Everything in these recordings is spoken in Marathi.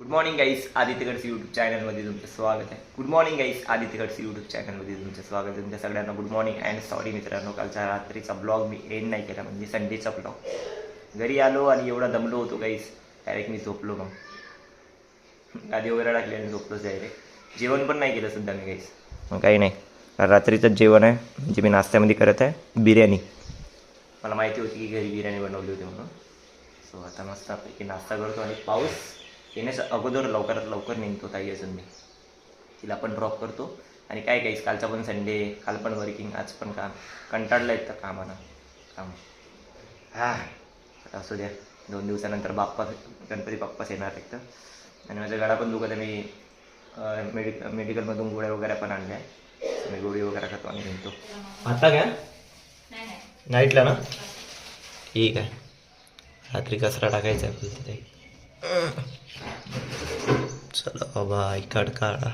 Good morning guys Aditya Gadsi YouTube चॅनलमध्ये तुमचं स्वागत आहे. Good morning guys Aditya Gadsi YouTube चॅनलमध्ये तुमचं स्वागत आहे. तुमच्या सगळ्यांना गुड मॉर्निंग अँड सॉरी मित्रांनो कालच्या रात्रीचा ब्लॉग मी एंड नाही केला म्हणजे संडेचा ब्लॉग घरी आलो आणि एवढा दमलो होतो गाईस डायरेक्ट मी झोपलो मग. गादी वगैरे टाकली आणि झोपलोच डायरेक्ट जेवण पण नाही केलं सुद्धा मी गाईस मग काही नाही. रात्रीचंच जेवण आहे. म्हणजे मी नाश्त्यामध्ये करत आहे. बिर्याणी. मला माहिती होती की घरी बिर्याणी बनवली होती म्हणून. सो आता मस्तपैकी नाश्ता करतो आणि पाऊस येण्याच्या अगोदर लवकरात लवकर निघतो ताई अजून मी. तिला पण ड्रॉप करतो. आणि काय काहीच कालचा पण संडे काल पण वर्किंग आज पण काम. कंटाळलं आहेत तर कामानं. काम. हा. आता असू द्या. दोन दिवसानंतर बाप्पा गणपती बाप्पाच येणार एक तर आणि माझा गळा पण दुखत आहे. मी मेडिक मेडिकलमधून गोळ्या वगैरे पण आणल्या मी गोळी वगैरे खातो आणि निघतो. आता काय? नाईटला ना? ठीक आहे. रात्री कचरा टाकायचा आहे बोलते ताई चला बाबा इकड काढा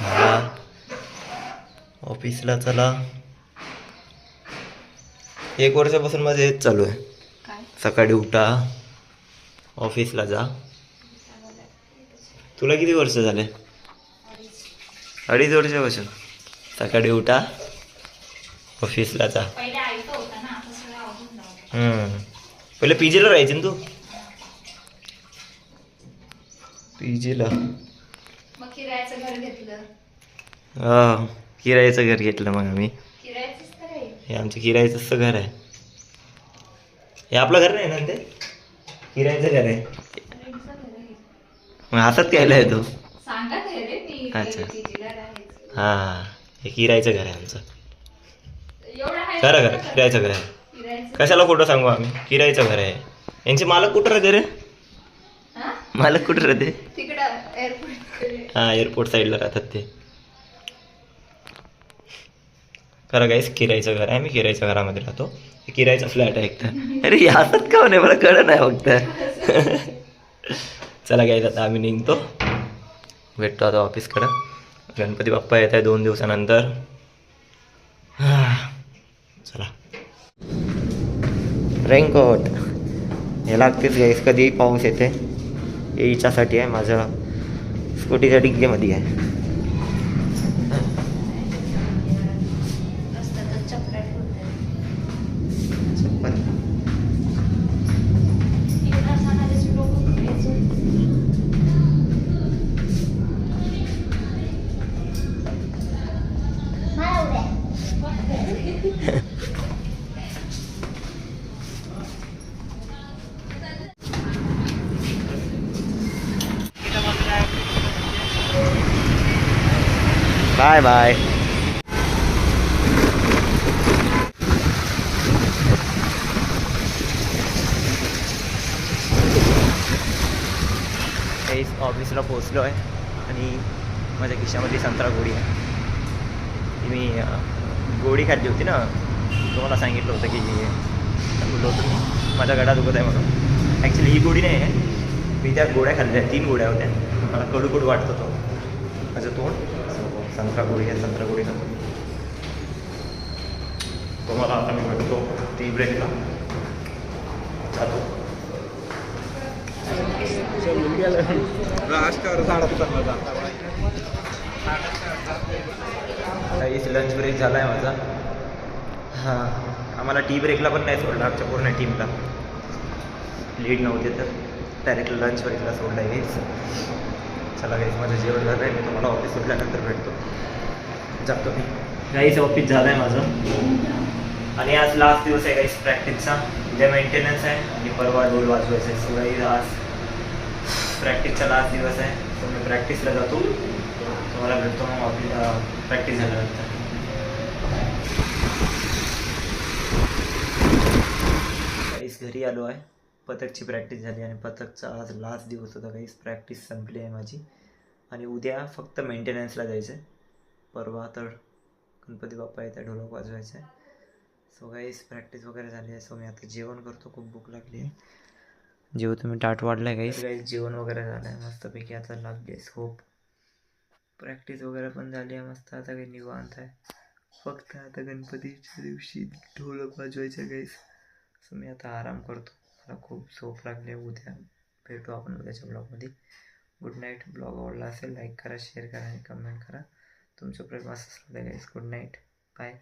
मला ऑफिसला चला. एक वर्षापासून माझं हेच चालू आहे. सकाळी उठा. ऑफिसला जा. तुला किती वर्ष झाले? अडीच वर्षापासून. सकाळी उठा. ऑफिसला जा. पहिले आईचं होतं ना आता सगळं आवडून जाऊ. हम्म. पहिले पी जीला राहायचे ना तू? मग किरायाचं घर घेतलं. हा किरायाचं घर घेतलं मग आम्ही. किरायाचंच तर आहे. हे आमचं किरायाचंच घर आहे. हे आपलं घर नाही ना ते? किरायाचं घर आहे. रेंटचं घर आहे मग हातात घ्यायला येतो सांगत आहे रे मी अच्छा. पीजीला राहायचं. हां हे किरायचं घर आहे आमचं. एवढं आहे खरं खरं. किरायचं घर आहे. किरायाचं कशाला कुठं सांगू आम्ही? किरायचं घर आहे. यांचे मालक कुठं राहते रे? हा मालक कुठं राहते? हां एअरपोर्ट साईडला राहतात ते. खरं काहीच किरायचं घर आहे. मी किरायच्या घरामध्ये राहतो. किरायचा फ्लॅट आहे एकतर अरे यातच का नाही मला कळलं नाही फक्त. चला गाईज आता आम्ही निघतो. भेटतो आता ऑफिसकडं गणपती बाप्पा येत आहे दोन दिवसानंतर. चला. रेनकोट. हे लागतेच गाईस कधी पाऊस येते. हे हिच्यासाठी आहे माझं स्कूटीच्या डिग्गीमध्ये आहे. बाय बाय ऑफिसला पोहोचलो आहे. आणि माझ्या खिशामध्ये संत्रा गोडी आहे. ती मी गोडी खाल्ली होती ना? तुम्हाला सांगितलं होतं की बोललो होतो मी. माझा गडा दुखत आहे म्हणून. ॲक्च्युली ही गोडी नाही आहे. मी त्या गोळ्या खाल्ल्या. तीन गोड्या होत्या. मला कडूकडू वाटत होतो. माझं तोंड संत्रागोळी आहे संत्रा गोळी खातो तुम्हाला आता मी भेटतो टी ब्रेकला जातो काहीच लंच ब्रेक झाला आहे माझा. हां आम्हाला टी ब्रेकला पण नाही सोडला आमच्या पूर्ण टीमला लीड नव्हते तर. डायरेक्ट लंच ब्रेकला सोडला आहे चला गाईज माझं जेवण झालं आहे मी तुम्हाला ऑफिस सुटल्यानंतर भेटतो. जातो मी. काहीच ऑफिस झालं आहे माझं. आणि आज लास्ट दिवस आहे गाईज प्रॅक्टिसचा उद्या मेंटेनन्स आहे आणि परवा ढोल वाजवायचा आहे. शिवाय आज प्रॅक्टिसचा लास्ट दिवस आहे. तर मी प्रॅक्टिसला जातो. तुम्हाला भेटतो मग ऑफिस प्रॅक्टिस झाल्यानंतर. काहीच घरी आलो आहे. पथकची प्रॅक्टिस झाली आणि पथकचा आज लास्ट दिवस होता. काहीच प्रॅक्टिस संपली आहे माझी. आणि उद्या फक्त मेंटेनन्सला जायचं आहे परवा तर गणपती बाप्पा येत्या ढोलक वाजवायचं आहे सो काहीच प्रॅक्टिस वगैरे झाली आहे सो मी आता जेवण करतो. खूप भूक लागली आहे. जेवतो मी टाट वाढलं आहे काहीच? काहीच जेवण वगैरे झालं आहे मस्तपैकी आता लागली आहे झोप. प्रॅक्टिस वगैरे पण झाली आहे. मस्त आता काही निवांत आहे. फक्त आता गणपतीच्या दिवशी ढोलक वाजवायचं काहीच. सो मी आता आराम करतो. मला खूप झोप लागली आहे. उद्या भेटू आपण उद्याच्या ब्लॉगमध्ये. गुड नाईट ब्लॉग आवडला असेल लाईक करा शेअर करा आणि कमेंट करा. तुमचं प्रेम असं असलं गाईस गुड नाईट बाय